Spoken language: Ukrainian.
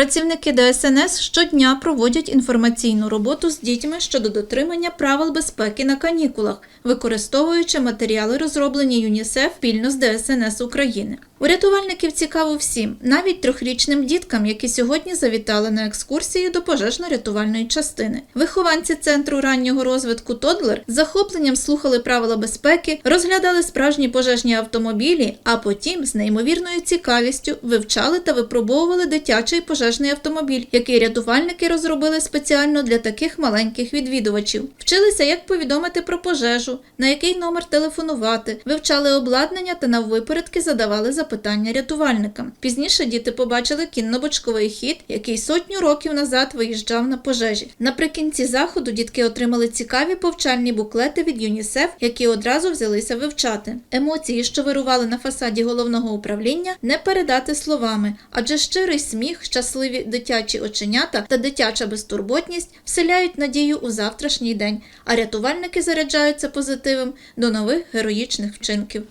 Працівники ДСНС щодня проводять інформаційну роботу з дітьми щодо дотримання правил безпеки на канікулах, використовуючи матеріали, розроблені ЮНІСЕФ спільно з ДСНС України. У рятувальників цікаво всім, навіть трьохрічним діткам, які сьогодні завітали на екскурсії до пожежно-рятувальної частини. Вихованці центру раннього розвитку Тодлер з захопленням слухали правила безпеки, розглядали справжні пожежні автомобілі, а потім з неймовірною цікавістю вивчали та випробовували дитячий пожежний автомобіль, який рятувальники розробили спеціально для таких маленьких відвідувачів. Вчилися, як повідомити про пожежу, на який номер телефонувати, вивчали обладнання та наввипередки задавали запитання рятувальникам. Пізніше діти побачили кінно-бочковий хід, який сотню років назад виїжджав на пожежі. Наприкінці заходу дітки отримали цікаві повчальні буклети від ЮНІСЕФ, які одразу взялися вивчати. Емоції, що вирували на фасаді головного управління, не передати словами, адже щирий сміх, щасливі дитячі оченята та дитяча безтурботність вселяють надію у завтрашній день, а рятувальники заряджаються позитивом до нових героїчних вчинків.